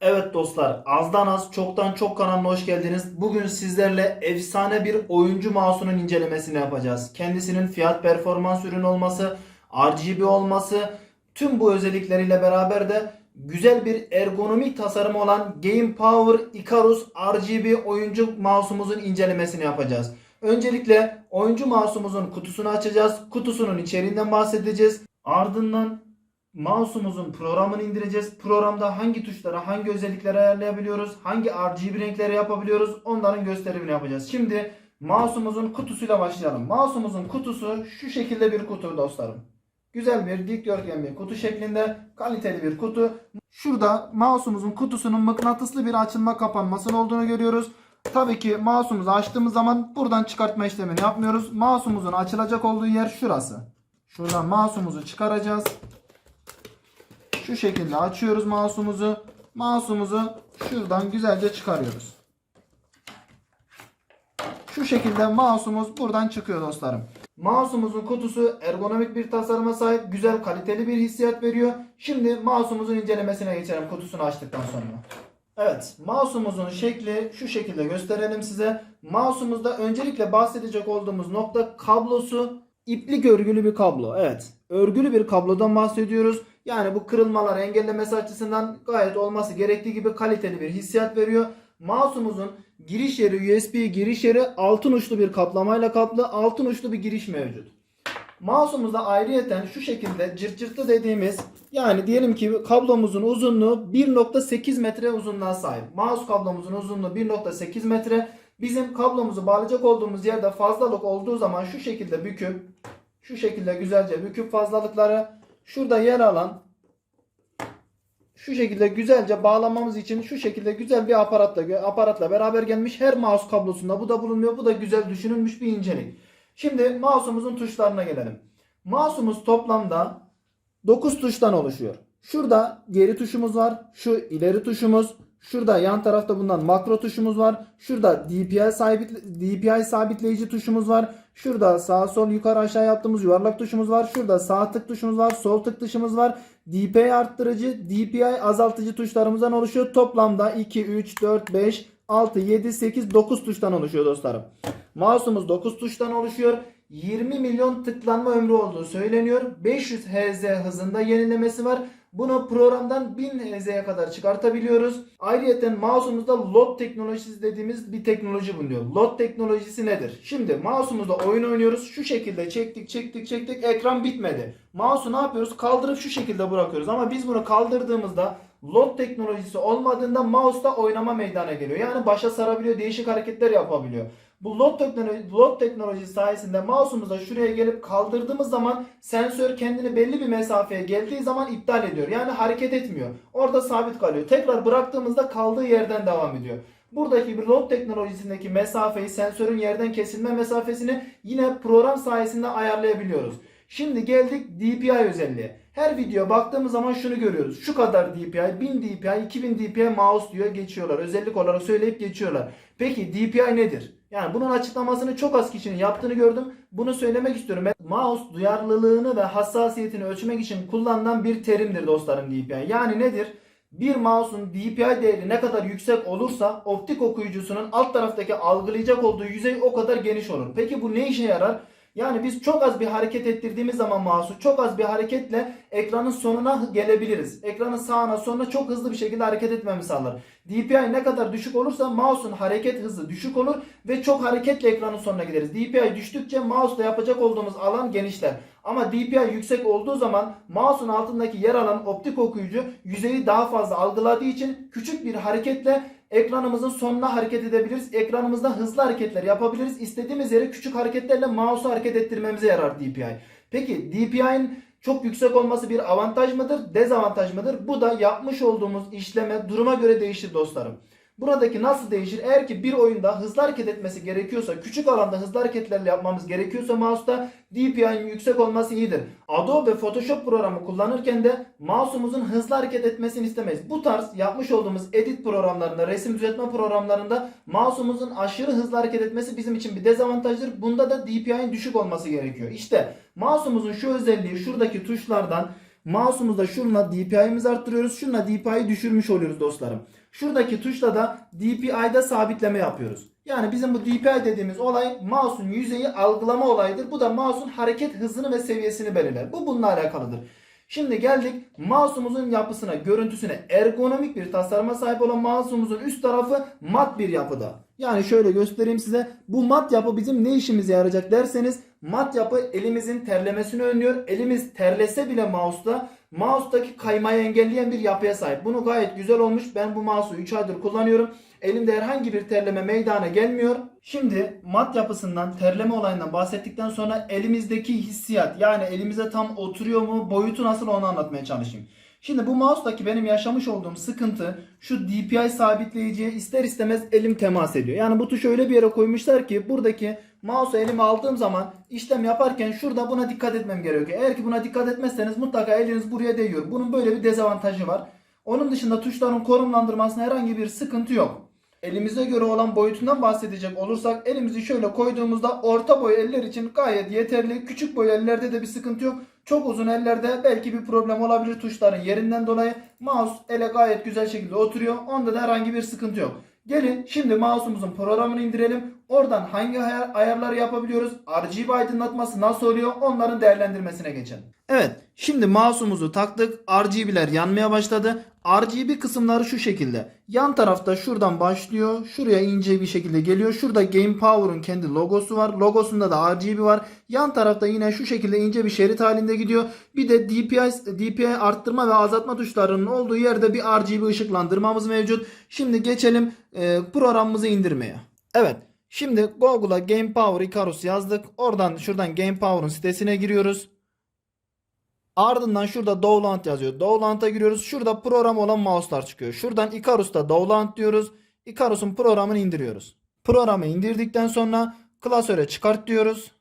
Evet dostlar, azdan az, çoktan çok kanalına hoş geldiniz. Bugün sizlerle efsane bir oyuncu mouse'unun incelemesini yapacağız. Kendisinin fiyat performans ürünü olması, RGB olması, tüm bu özellikleriyle beraber de güzel bir ergonomik tasarımı olan Game Power Icarus RGB oyuncu mouse'umuzun incelemesini yapacağız. Öncelikle oyuncu mouse'umuzun kutusunu açacağız. Kutusunun içeriğinden bahsedeceğiz. Ardından Mouse'umuzun programını indireceğiz. Programda hangi tuşlara, hangi özellikleri ayarlayabiliyoruz, hangi RGB renkleri yapabiliyoruz onların gösterimini yapacağız. Şimdi mouse'umuzun kutusuyla başlayalım. Mouse'umuzun kutusu şu şekilde bir kutu dostlarım. Güzel bir dikdörtgen bir kutu şeklinde kaliteli bir kutu. Şurada mouse'umuzun kutusunun mıknatıslı bir açılma kapanmasının olduğunu görüyoruz. Tabii ki mouse'umuzu açtığımız zaman buradan çıkartma işlemini yapmıyoruz. Mouse'umuzun açılacak olduğu yer şurası. Şuradan mouse'umuzu çıkaracağız. Şu şekilde açıyoruz mouse'umuzu. Mouse'umuzu şuradan güzelce çıkarıyoruz. Şu şekilde mouse'umuz buradan çıkıyor dostlarım. Mouse'umuzun kutusu ergonomik bir tasarıma sahip, güzel kaliteli bir hissiyat veriyor. Şimdi mouse'umuzun incelemesine geçelim kutusunu açtıktan sonra. Evet, mouse'umuzun şekli şu şekilde gösterelim size. Mouse'umuzda öncelikle bahsedecek olduğumuz nokta kablosu iplik örgülü bir kablo. Evet, örgülü bir kablodan bahsediyoruz. Yani bu kırılmaları engellemesi açısından gayet olması gerektiği gibi kaliteli bir hissiyat veriyor. Mouse'umuzun giriş yeri USB giriş yeri altın uçlu bir kaplamayla kaplı. Altın uçlu bir giriş mevcut. Mouse'umuzda ayrıyeten şu şekilde cırt cırtlı dediğimiz yani diyelim ki kablomuzun uzunluğu 1.8 metre uzunluğa sahip. Mouse kablomuzun uzunluğu 1.8 metre. Bizim kablomuzu bağlayacak olduğumuz yerde fazlalık olduğu zaman şu şekilde büküp şu şekilde güzelce büküp fazlalıkları şurada yer alan şu şekilde güzelce bağlamamız için şu şekilde güzel bir aparatla aparatla beraber gelmiş her mouse kablosunda bu da bulunmuyor. Bu da güzel düşünülmüş bir incelik. Şimdi mouse'umuzun tuşlarına gelelim. Mouse'umuz toplamda 9 tuştan oluşuyor. Şurada geri tuşumuz var. Şu ileri tuşumuz. Şurada yan tarafta bulunan makro tuşumuz var. Şurada DPI, sabit, DPI sabitleyici tuşumuz var. Şurada sağ sol yukarı aşağı yaptığımız yuvarlak tuşumuz var. Şurada sağ tık tuşumuz var. Sol tık tuşumuz var. DPI arttırıcı, DPI azaltıcı tuşlarımızdan oluşuyor. Toplamda 2, 3, 4, 5, 6, 7, 8, 9 tuştan oluşuyor dostlarım. Mouse'umuz 9 tuştan oluşuyor. 20 milyon tıklanma ömrü olduğu söyleniyor. 500 Hz hızında yenilemesi var. Bunu programdan 1000 Hz'ye kadar çıkartabiliyoruz. Ayrıca mouse'umuzda load teknolojisi dediğimiz bir teknoloji bulunuyor. Load teknolojisi nedir? Şimdi mouse'umuzda oyun oynuyoruz. Şu şekilde çektik çektik çektik ekran bitmedi. Mouse'u ne yapıyoruz? Kaldırıp şu şekilde bırakıyoruz. Ama biz bunu kaldırdığımızda load teknolojisi olmadığında mouse'da oynama meydana geliyor. Yani başa sarabiliyor, değişik hareketler yapabiliyor. Bu load teknoloji, load teknolojisi sayesinde mouse'umuza şuraya gelip kaldırdığımız zaman sensör kendini belli bir mesafeye geldiği zaman iptal ediyor. Yani hareket etmiyor. Orada sabit kalıyor. Tekrar bıraktığımızda kaldığı yerden devam ediyor. Buradaki bir load teknolojisindeki mesafeyi, sensörün yerden kesilme mesafesini yine program sayesinde ayarlayabiliyoruz. Şimdi geldik DPI özelliği. Her video baktığımız zaman şunu görüyoruz. Şu kadar DPI, 1000 DPI, 2000 DPI mouse diyor geçiyorlar. Özellik olarak söyleyip geçiyorlar. Peki DPI nedir? Yani bunun açıklamasını çok az kişinin yaptığını gördüm. Bunu söylemek istiyorum. Mouse duyarlılığını ve hassasiyetini ölçmek için kullanılan bir terimdir dostlarım DPI. Yani nedir? Bir mouse'un DPI değeri ne kadar yüksek olursa optik okuyucusunun alt taraftaki algılayacak olduğu yüzey o kadar geniş olur. Peki bu ne işe yarar? Yani biz çok az bir hareket ettirdiğimiz zaman mouse'u çok az bir hareketle ekranın sonuna gelebiliriz. Ekranın sağına sonuna çok hızlı bir şekilde hareket etmemizi sağlar. DPI ne kadar düşük olursa mouse'un hareket hızı düşük olur ve çok hareketle ekranın sonuna gideriz. DPI düştükçe mouse'la yapacak olduğumuz alan genişler. Ama DPI yüksek olduğu zaman mouse'un altındaki yer alan optik okuyucu yüzeyi daha fazla algıladığı için küçük bir hareketle ekranımızın sonuna hareket edebiliriz. Ekranımızda hızlı hareketler yapabiliriz. İstediğimiz yere küçük hareketlerle mouse'u hareket ettirmemize yarar DPI. Peki DPI'nin çok yüksek olması bir avantaj mıdır, dezavantaj mıdır? Bu da yapmış olduğumuz işleme duruma göre değişir dostlarım. Buradaki nasıl değişir? Eğer ki bir oyunda hızlı hareket etmesi gerekiyorsa, küçük alanda hızlı hareketlerle yapmamız gerekiyorsa mouse'da DPI'nin yüksek olması iyidir. Adobe Photoshop programı kullanırken de mouse'umuzun hızlı hareket etmesini istemeyiz. Bu tarz yapmış olduğumuz edit programlarında, resim düzeltme programlarında mouse'umuzun aşırı hızlı hareket etmesi bizim için bir dezavantajdır. Bunda da DPI'nin düşük olması gerekiyor. İşte mouse'umuzun şu özelliği şuradaki tuşlardan Mouse'umuzda şununla DPI'mizi arttırıyoruz. Şununla DPI'yi düşürmüş oluyoruz dostlarım. Şuradaki tuşla da DPI'da sabitleme yapıyoruz. Yani bizim bu DPI dediğimiz olay mouse'un yüzeyi algılama olayıdır. Bu da mouse'un hareket hızını ve seviyesini belirler. Bu bununla alakalıdır. Şimdi geldik mouse'umuzun yapısına, görüntüsüne. Ergonomik bir tasarıma sahip olan mouse'umuzun üst tarafı mat bir yapıda. Yani şöyle göstereyim size. Bu mat yapı bizim ne işimize yarayacak derseniz mat yapı elimizin terlemesini önlüyor. Elimiz terlese bile mouse'da mouse'daki kaymayı engelleyen bir yapıya sahip. Bunu gayet güzel olmuş. Ben bu mouse'u 3 aydır kullanıyorum. Elimde herhangi bir terleme meydana gelmiyor. Şimdi mat yapısından, terleme olayından bahsettikten sonra elimizdeki hissiyat yani elimize tam oturuyor mu, boyutu nasıl onu anlatmaya çalışayım. Şimdi bu mouse'daki benim yaşamış olduğum sıkıntı şu DPI sabitleyiciye ister istemez elim temas ediyor. Yani bu tuşu öyle bir yere koymuşlar ki buradaki mouse'u elime aldığım zaman işlem yaparken şurada buna dikkat etmem gerekiyor. Eğer ki buna dikkat etmezseniz mutlaka eliniz buraya değiyor. Bunun böyle bir dezavantajı var. Onun dışında tuşların konumlandırmasında herhangi bir sıkıntı yok. Elimize göre olan boyutundan bahsedecek olursak elimizi şöyle koyduğumuzda orta boy eller için gayet yeterli. Küçük boy ellerde de bir sıkıntı yok. Çok uzun ellerde belki bir problem olabilir tuşların yerinden dolayı. Mouse ele gayet güzel şekilde oturuyor. Onda da herhangi bir sıkıntı yok. Gelin şimdi mouse'umuzun programını indirelim. Oradan hangi ayar- ayarları yapabiliyoruz? RGB aydınlatması nasıl oluyor? Onların değerlendirmesine geçelim. Evet, şimdi mouse'umuzu taktık. RGB'ler yanmaya başladı. RGB kısımları şu şekilde. Yan tarafta şuradan başlıyor. Şuraya ince bir şekilde geliyor. Şurada Game Power'un kendi logosu var. Logosunda da RGB var. Yan tarafta yine şu şekilde ince bir şerit halinde gidiyor. Bir de DPI, DPI arttırma ve azaltma tuşlarının olduğu yerde bir RGB ışıklandırmamız mevcut. Şimdi geçelim e, programımızı indirmeye. Evet. Şimdi Google'a Game Power Icarus yazdık. Oradan şuradan Game Power'un sitesine giriyoruz. Ardından şurada Dowland yazıyor. Dowland'a giriyoruz. Şurada program olan mouse'lar çıkıyor. Şuradan Icarus'ta Dowland diyoruz. Icarus'un programını indiriyoruz. Programı indirdikten sonra klasöre çıkart diyoruz.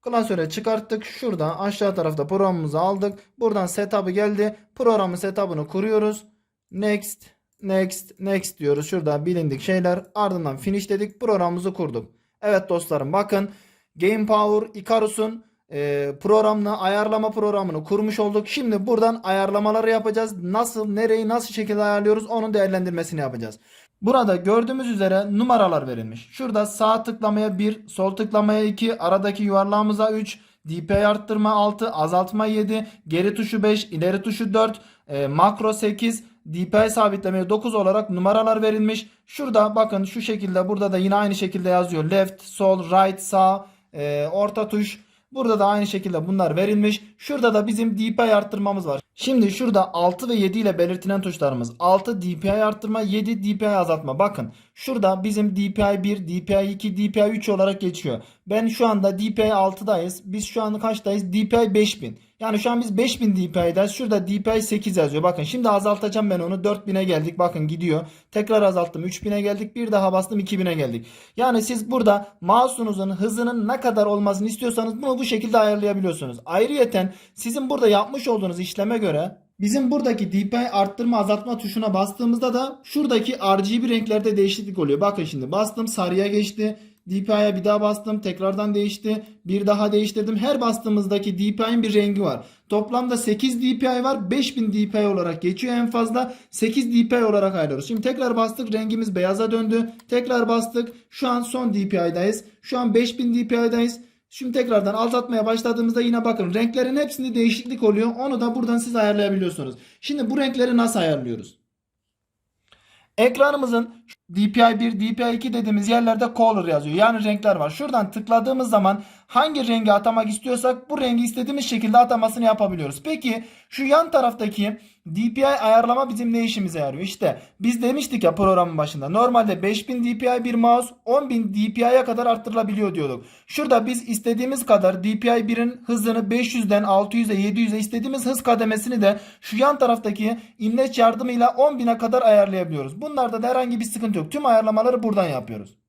Klasöre çıkarttık. Şuradan aşağı tarafta programımızı aldık. Buradan setup'ı geldi. Programın setup'ını kuruyoruz. Next, next, next diyoruz. Şurada bilindik şeyler. Ardından finish dedik. Programımızı kurduk. Evet dostlarım bakın. Game Power Icarus'un e, programını ayarlama programını kurmuş olduk. Şimdi buradan ayarlamaları yapacağız. Nasıl, nereyi, nasıl şekilde ayarlıyoruz onun değerlendirmesini yapacağız. Burada gördüğümüz üzere numaralar verilmiş. Şurada sağ tıklamaya 1, sol tıklamaya 2, aradaki yuvarlağımıza 3, DPI arttırma 6, azaltma 7, geri tuşu 5, ileri tuşu 4, e, makro 8, DPI sabitlemeye 9 olarak numaralar verilmiş. Şurada bakın şu şekilde burada da yine aynı şekilde yazıyor. Left, sol, right, sağ, e, orta tuş. Burada da aynı şekilde bunlar verilmiş. Şurada da bizim DPI arttırmamız var. Şimdi şurada 6 ve 7 ile belirtilen tuşlarımız. 6 DPI arttırma, 7 DPI azaltma. Bakın şurada bizim DPI 1, DPI 2, DPI 3 olarak geçiyor. Ben şu anda DPI 6'dayız. Biz şu an kaçtayız? DPI 5000. Yani şu an biz 5000 DPI'deyiz. Şurada DPI 8 yazıyor. Bakın şimdi azaltacağım ben onu. 4000'e geldik. Bakın gidiyor. Tekrar azalttım. 3000'e geldik. Bir daha bastım 2000'e geldik. Yani siz burada mouse'unuzun hızının ne kadar olmasını istiyorsanız bunu bu şekilde ayarlayabiliyorsunuz. Ayrıyeten sizin burada yapmış olduğunuz işleme göre Bizim buradaki DPI arttırma azaltma tuşuna bastığımızda da şuradaki RGB renklerde değişiklik oluyor. Bakın şimdi bastım sarıya geçti. DPI'ye bir daha bastım. Tekrardan değişti. Bir daha değiştirdim. Her bastığımızdaki DPI'nin bir rengi var. Toplamda 8 DPI var. 5000 DPI olarak geçiyor en fazla. 8 DPI olarak ayırıyoruz. Şimdi tekrar bastık. Rengimiz beyaza döndü. Tekrar bastık. Şu an son DPI'dayız. Şu an 5000 DPI'dayız. Şimdi tekrardan azaltmaya başladığımızda yine bakın renklerin hepsinde değişiklik oluyor. Onu da buradan siz ayarlayabiliyorsunuz. Şimdi bu renkleri nasıl ayarlıyoruz? Ekranımızın DPI 1, DPI 2 dediğimiz yerlerde color yazıyor. Yani renkler var. Şuradan tıkladığımız zaman hangi rengi atamak istiyorsak bu rengi istediğimiz şekilde atamasını yapabiliyoruz. Peki şu yan taraftaki DPI ayarlama bizim ne işimize yarıyor? İşte biz demiştik ya programın başında. Normalde 5000 DPI bir mouse 10000 DPI'ye kadar arttırılabiliyor diyorduk. Şurada biz istediğimiz kadar DPI 1'in hızını 500'den 600'e 700'e istediğimiz hız kademesini de şu yan taraftaki imleç yardımıyla 10.000'e kadar ayarlayabiliyoruz. Bunlarda da herhangi bir sıkıntı yok. Tüm ayarlamaları buradan yapıyoruz.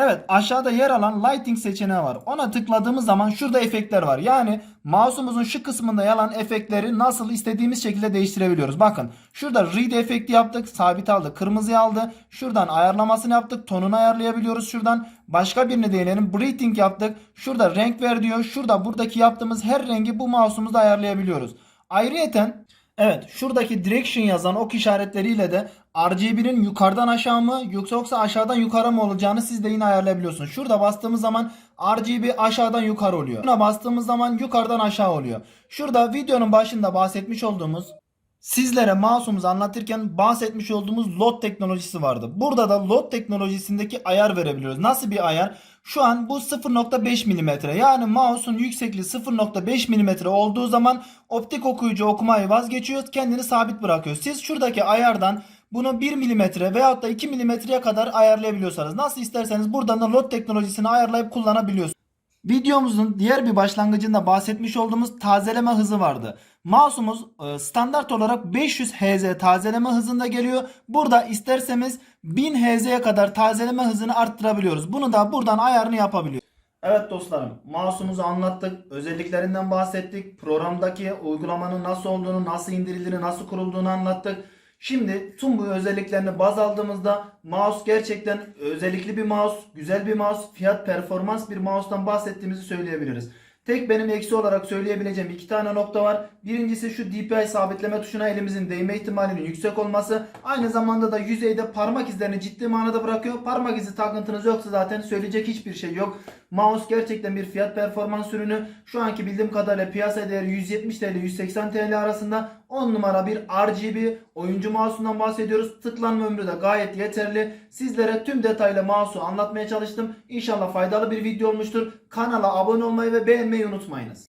Evet aşağıda yer alan lighting seçeneği var. Ona tıkladığımız zaman şurada efektler var. Yani mouse'umuzun şu kısmında yer alan efektleri nasıl istediğimiz şekilde değiştirebiliyoruz. Bakın şurada read efekti yaptık. Sabit aldı. Kırmızıya aldı. Şuradan ayarlamasını yaptık. Tonunu ayarlayabiliyoruz şuradan. Başka birine değinelim. Breathing yaptık. Şurada renk ver diyor. Şurada buradaki yaptığımız her rengi bu mouse'umuzda ayarlayabiliyoruz. Ayrıyeten Evet şuradaki direction yazan ok işaretleriyle de RGB'nin yukarıdan aşağı mı yoksa aşağıdan yukarı mı olacağını siz de yine ayarlayabiliyorsunuz. Şurada bastığımız zaman RGB aşağıdan yukarı oluyor. Buna bastığımız zaman yukarıdan aşağı oluyor. Şurada videonun başında bahsetmiş olduğumuz Sizlere mouse'umuzu anlatırken bahsetmiş olduğumuz load teknolojisi vardı. Burada da load teknolojisindeki ayar verebiliyoruz. Nasıl bir ayar? Şu an bu 0.5 mm. Yani mouse'un yüksekliği 0.5 mm olduğu zaman optik okuyucu okumayı vazgeçiyor. Kendini sabit bırakıyor. Siz şuradaki ayardan bunu 1 mm veyahut da 2 mm'ye kadar ayarlayabiliyorsanız nasıl isterseniz buradan da load teknolojisini ayarlayıp kullanabiliyorsunuz. Videomuzun diğer bir başlangıcında bahsetmiş olduğumuz tazeleme hızı vardı. Mouse'umuz e, standart olarak 500 Hz tazeleme hızında geliyor. Burada isterseniz 1000 Hz'ye kadar tazeleme hızını arttırabiliyoruz. Bunu da buradan ayarını yapabiliyoruz. Evet dostlarım, mouse'umuzu anlattık, özelliklerinden bahsettik, programdaki uygulamanın nasıl olduğunu, nasıl indirildiğini, nasıl kurulduğunu anlattık. Şimdi tüm bu özelliklerini baz aldığımızda mouse gerçekten özellikli bir mouse, güzel bir mouse, fiyat performans bir mouse'tan bahsettiğimizi söyleyebiliriz. Tek benim eksi olarak söyleyebileceğim iki tane nokta var. Birincisi şu DPI sabitleme tuşuna elimizin değme ihtimalinin yüksek olması. Aynı zamanda da yüzeyde parmak izlerini ciddi manada bırakıyor. Parmak izi takıntınız yoksa zaten söyleyecek hiçbir şey yok. Mouse gerçekten bir fiyat performans ürünü. Şu anki bildiğim kadarıyla piyasa değeri 170 TL 180 TL arasında 10 numara bir RGB oyuncu mouse'undan bahsediyoruz. Tıklanma ömrü de gayet yeterli. Sizlere tüm detaylı mouse'u anlatmaya çalıştım. İnşallah faydalı bir video olmuştur. Kanala abone olmayı ve beğenmeyi unutmayınız.